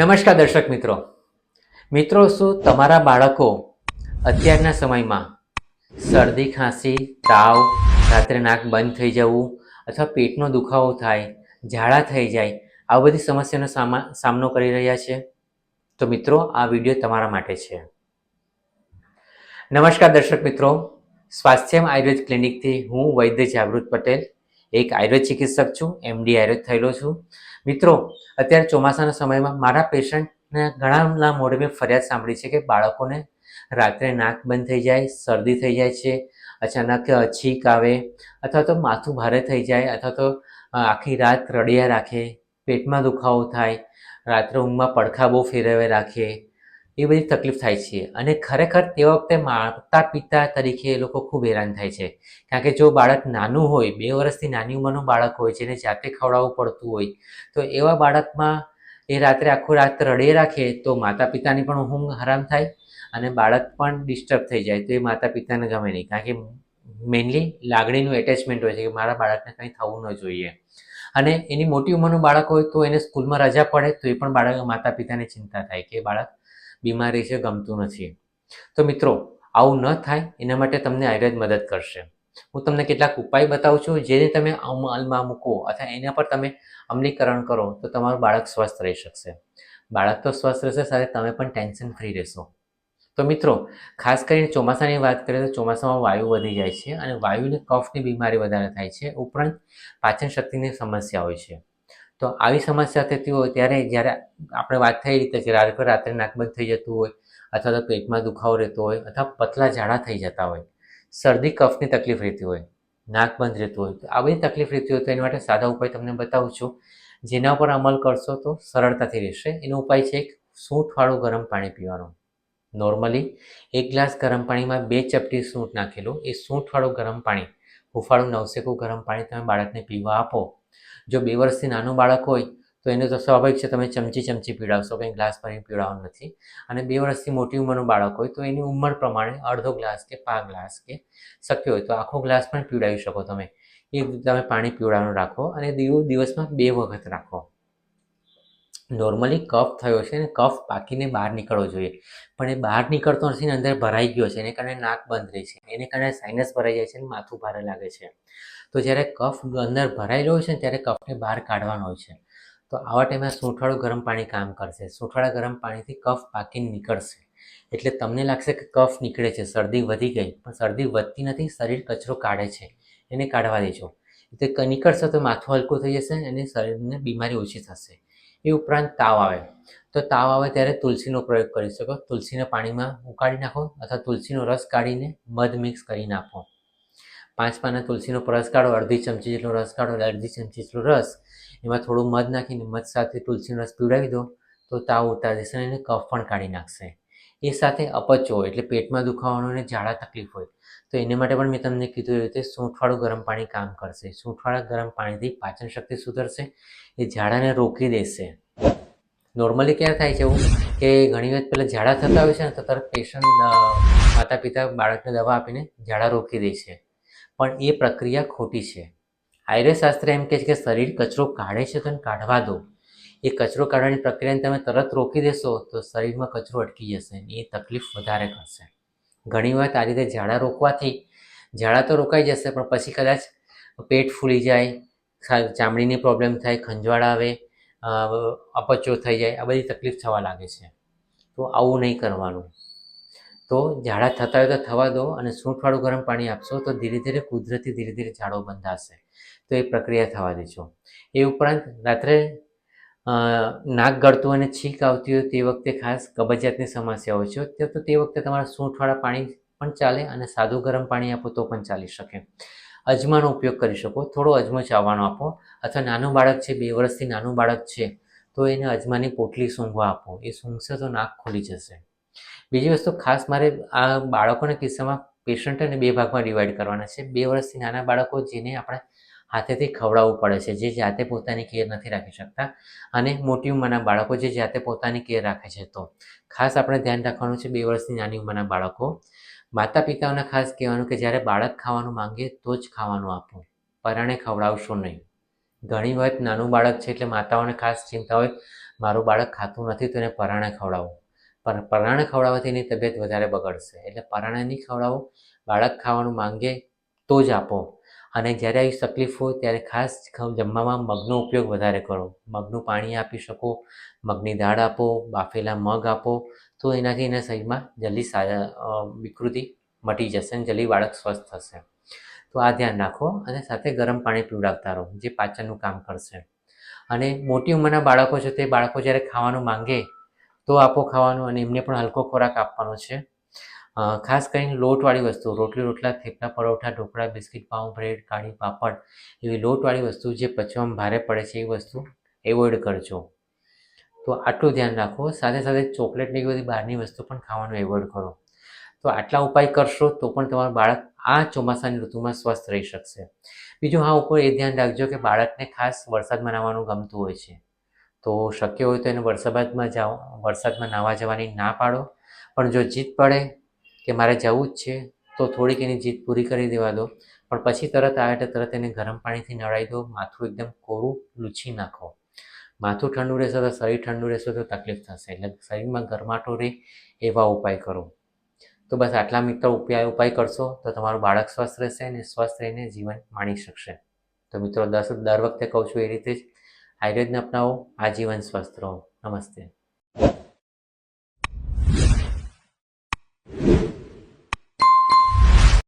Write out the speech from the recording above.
નમસ્કાર દર્શક મિત્રો. મિત્રો, શું તમારા બાળકો અત્યારના સમયમાં શરદી, ખાંસી, તાવ, રાત્રે નાક બંધ થઈ જવું અથવા પેટનો દુખાવો થાય, ઝાડા થઈ જાય, આ બધી સમસ્યાનો સામા, સામનો કરી રહ્યા છે? તો મિત્રો, આ વીડિયો તમારા માટે છે. નમસ્કાર દર્શક મિત્રો. સ્વાસ્થ્યમ આયુર્વેદ ક્લિનિકથી હું વૈદ્ય જાગૃત પટેલ એક આયુર્વેદ ચિકિત્સક છું એમડી આયુર્વેદ થયેલો છું. મિત્રો, અત્યારે ચોમાસાના સમયમાં મારા પેશન્ટને ઘણાના મોઢે મેં ફરિયાદ સાંભળી છે કે બાળકોને રાત્રે નાક બંધ થઈ જાય, શરદી થઈ જાય છે, અચાનક છીંક આવે, અથવા તો માથું ભારે થઈ જાય, અથવા તો આખી રાત રડિયા રાખે, પેટમાં દુખાવો થાય, રાત્રે ઊંઘમાં પડખા બહુ ફેરવે રાખે એ બધી તકલીફ થાય છે. અને ખરેખર તે વખતે માતા પિતા તરીકે એ લોકો ખૂબ હેરાન થાય છે. કારણ કે જો બાળક નાનું હોય, બે વર્ષથી નાની ઉંમરનું બાળક હોય જેને જાતે ખવડાવવું પડતું હોય, તો એવા બાળકમાં એ રાત્રે આખું રાત રડે રાખે તો માતા પિતાની પણ ઊંઘ હરામ થાય અને બાળક પણ ડિસ્ટર્બ થઈ જાય. તો એ માતા પિતાને ગમે નહીં. કારણ કે મેઇનલી લાગણીનું એટેચમેન્ટ હોય છે કે મારા બાળકને કંઈ થવું ન જોઈએ. અને એની મોટી ઉંમરનું બાળક હોય તો એને સ્કૂલમાં રજા પડે તો એ પણ બાળક માતા પિતાને ચિંતા થાય કે બાળક બીમારી છે, ગમતું નથી. તો મિત્રો, આવું ન થાય, એના માટે તમને આયુર્વેદ મદદ કરશે. હું તમને કેટલાક ઉપાય બતાવું છું, જેને તમે અમલમાં મૂકો અથવા એના પર તમે અમલીકરણ કરો, તો તમારું બાળક સ્વસ્થ રહી શકશે. બાળક તો સ્વસ્થ રહેશે, સાથે તમે પણ ટેન્શન ફ્રી રહેશો. તો મિત્રો, ખાસ કરીને ચોમાસાની વાત કરીએ તો ચોમાસામાં વાયુ વધી જાય છે અને વાયુને કફની બીમારી વધારે થાય છે. ઉપરાંત પાચન શક્તિની સમસ્યા હોય છે. તો આવી સમસ્યા થતી હોય ત્યારે જ્યારે આપણે વાત થઈ રીતે કે રાત્રે રાત્રે નાકબંધ થઈ જતું હોય અથવા તો પેટમાં દુખાવો રહેતો હોય અથવા પતલા ઝાડા થઈ જતા હોય, શરદી, કફની તકલીફ રહેતી હોય, નાક બંધ રહેતું હોય, તો આ બધી તકલીફ રહેતી હોય તો એના માટે સાદા ઉપાય તમને બતાવું છું. જેના ઉપર અમલ કરશો તો સરળતાથી રહેશે. એનો ઉપાય છે એક સૂંઠવાળું ગરમ પાણી પીવાનું. નોર્મલી એક ગ્લાસ ગરમ પાણીમાં બે ચપટી સૂંઠ નાખેલું. એ સૂંઠવાળું ગરમ પાણી, હુફાળું નવસેકું ગરમ પાણી તમે બાળકને પીવા આપો. જો બે વર્ષથી નાનું બાળક હોય, તો એને તો સ્વાભાવિક છે તમે ચમચી ચમચી પીડાવશો કંઈ ગ્લાસ ભરીને પીવડાવવાનું નથી. અને બે વર્ષથી મોટી ઉંમરનું બાળક હોય, તો એની ઉંમર પ્રમાણે અડધો ગ્લાસ કે પા ગ્લાસ કે શક્ય હોય, તો આખો ગ્લાસ પણ પીવડાવી શકો તમે. એ તમે પાણી પીવડાવવાનું રાખો અને દીવ, દિવસમાં બે વખત રાખો. નોર્મલી કફ થયો છે ને કફ પાકીને બહાર નીકળવો જોઈએ. પણ એ બહાર નીકળતો નથી ને અંદર ભરાઈ ગયો છે, એને કારણે નાક બંધ રહે છે. એને કારણે સાઇનસ ભરાઈ જાય છે અને માથું ભારે લાગે છે. તો જ્યારે કફ અંદર ભરાયેલો હોય છે ને ત્યારે કફને બહાર કાઢવાનો હોય છે. તો આવા ટાઈમે સૂંઠવાળું ગરમ પાણી કામ કરશે. સૂંઠવાળા ગરમ પાણીથી કફ પાકીને નીકળશે. એટલે તમને લાગશે કે કફ નીકળે છે. શરદી વધી ગઈ. પણ શરદી વધતી નથી. શરીર કચરો કાઢે છે. એને કાઢવા દેજો. એટલે નીકળશે તો માથું હલકું થઈ જશે અને શરીરને બીમારી ઓછી થશે. એ ઉપરાંત તાવ આવે. તો તાવ આવે ત્યારે તુલસીનો પ્રયોગ કરી શકો. તુલસીને પાણીમાં ઉકાળી નાખો અથવા તુલસીનો રસ કાઢીને મધ મિક્સ કરી નાખો. પાંચ પાના તુલસીનો રસ કાઢો, અડધી ચમચી જેટલો રસ કાઢો અડધી ચમચી જેટલો રસ. એમાં થોડું મધ નાખીને મધ સાથે તુલસીનો રસ પીવડાવી દો. તો તાવ ઉતારી દેશે અને કફ પણ કાઢી નાખશે. એ સાથે અપચો એટલે પેટમાં દુખાવાનો અને ઝાડા તકલીફ હોય. તો એને માટે પણ મેં તમને કીધું એ રીતે સૂંઠવાળું ગરમ પાણી કામ કરશે. સૂંઠવાળા ગરમ પાણીથી પાચન શક્તિ સુધરશે, એ ઝાડાને રોકી દેશે. નોર્મલી ક્યાં થાય છે એવું? કે ઘણી વખત પહેલાં ઝાડા થતા હોય છે ને, તો તરત પેશન્ટ માતા પિતા બાળકને દવા આપીને ઝાડા રોકી દે છે. પણ એ પ્રક્રિયા ખોટી છે. આયુર્વેદ શાસ્ત્ર એમ કહે છે કે શરીર કચરો કાઢે છે તો કાઢવા દો. એ કચરો કાઢવાની પ્રક્રિયાને તમે તરત રોકી દેશો તો શરીરમાં કચરો અટકી જશે એ તકલીફ વધારે કરશે. ઘણી વખત આ રીતે ઝાડા રોકવાથી, ઝાડા તો રોકાઈ જશે પણ પછી કદાચ પેટ ફૂલી જાય ચામડીની પ્રોબ્લેમ થાય, ખંજવાળ આવે અપચો થઈ જાય, આ બધી તકલીફ થવા લાગે છે. તો આવું નહીં કરવાનું. તો ઝાડા થતા હોય તો થવા દો અને સૂંઠવાળું ગરમ પાણી આપશો તો ધીરે ધીરે કુદરતી ધીરે ધીરે ઝાડો બંધાશે. તો એ પ્રક્રિયા થવા દેજો. એ ઉપરાંત રાત્રે નાક ગળતું અને છીક આવતી હોય તે વખતે ખાસ કબજિયાતની સમસ્યા હોય છે. તો તે વખતે તમારે સૂંઠવાળા પાણી પણ ચાલે અને સાદું ગરમ પાણી આપો તો પણ ચાલી શકે. અજમાનો ઉપયોગ કરી શકો. થોડો અજમો ચાવવાનો આપો. અથવા નાનું બાળક છે, બે વર્ષથી નાનું બાળક છે, તો એને અજમાની પોટલી સૂંઘવા આપો. એ સૂંઘશે તો નાક ખુલી જશે. બીજી વસ્તુ, ખાસ મારે આ બાળકોના કિસ્સામાં પેશન્ટને બે ભાગમાં ડિવાઈડ કરવાના છે. બે વર્ષથી નાના બાળકો જેને આપણે હાથેથી ખવડાવવું પડે છે, જે જાતે પોતાની કેર નથી રાખી શકતા. અને મોટી ઉંમરના બાળકો જે જાતે પોતાની કેર રાખે છે તો ખાસ આપણે ધ્યાન રાખવાનું છે બે વર્ષની નાની ઉંમરના બાળકો. માતા પિતાઓને ખાસ કહેવાનું કે જ્યારે બાળક ખાવાનું માંગે તો જ ખાવાનું આપો. પરાણે ખવડાવશો નહીં. ઘણી વખત નાનું બાળક છે એટલે માતાઓને ખાસ ચિંતા હોય, મારું બાળક ખાતું નથી, તો એને પરાણે ખવડાવો. પણ પરાણે ખવડાવવાથી એની તબિયત વધારે બગડશે. એટલે પરાણે નહીં ખવડાવો, બાળક ખાવાનું માંગે તો જ આપો. અને જ્યારે આવી તકલીફ હોય ત્યારે ખાસ જમવામાં મગનો ઉપયોગ વધારે કરો. મગનું પાણી આપી શકો, મગની દાળ આપો, બાફેલા મગ આપો, તો એનાથી એના શરીરમાં જલ્દી સા- વિકૃતિ મટી જશે અને જલ્દી બાળક સ્વસ્થ થશે. તો આ ધ્યાન રાખો અને સાથે ગરમ પાણી પીવડાવતા રહો, જે પાચનનું કામ કરશે. અને મોટી ઉંમરના બાળકો છે તે બાળકો જ્યારે ખાવાનું માંગે તો આપો ખાવાનું અને એમને પણ હલકો ખોરાક આપવાનો છે. ખાસ કરીને લોટવાળી વસ્તુ રોટલી, રોટલા, થેપલા, પરોઠા, ઢોકળા, બિસ્કિટ, પાઉં બ્રેડ કાળી પાપડ એવી લોટવાળી વસ્તુ જે પચવામાં ભારે પડે છે એ વસ્તુ એવોઇડ કરજો. તો આટલું ધ્યાન રાખો, સાથે સાથે ચોકલેટ ને એવી બધી બહારની વસ્તુ પણ ખાવાનું એવોઇડ કરો. તો આટલા ઉપાય કરશો તો પણ તમારું બાળક આ ચોમાસાની ઋતુમાં સ્વસ્થ રહી શકશે. બીજું હા, ઉપર એ ધ્યાન રાખજો કે બાળકને ખાસ વરસાદમાં નાહવાનું ગમતું હોય છે. તો શક્ય હોય તો એને વરસાદમાં જાઓ, વરસાદમાં નાહવા જવાની ના પાડો. પણ જો જીદ પડે કે મારે જવું જ છે, તો થોડીક એની જીદ પૂરી કરી દેવા દો. પણ પછી તરત આવે એટલે તરત એને ગરમ પાણીથી નળાવી દો, માથું એકદમ કોરું લૂછી નાખો. માથું ઠંડુ રહેશે તો શરીર ઠંડુ રહેશે તો તકલીફ થશે, એટલે શરીરમાં ગરમાટો રહે એવા ઉપાય કરો. તો બસ આટલા મિત્રો ઉપાય ઉપાય કરશો તો તમારું બાળક સ્વસ્થ રહેશે અને સ્વસ્થ રહીને જીવન માણી શકશે. તો મિત્રો, દસ દર વખતે કહું છું એ રીતે જ. આયુર્વેદને અપનાવો આ જીવન સ્વસ્થ રહો. નમસ્તે.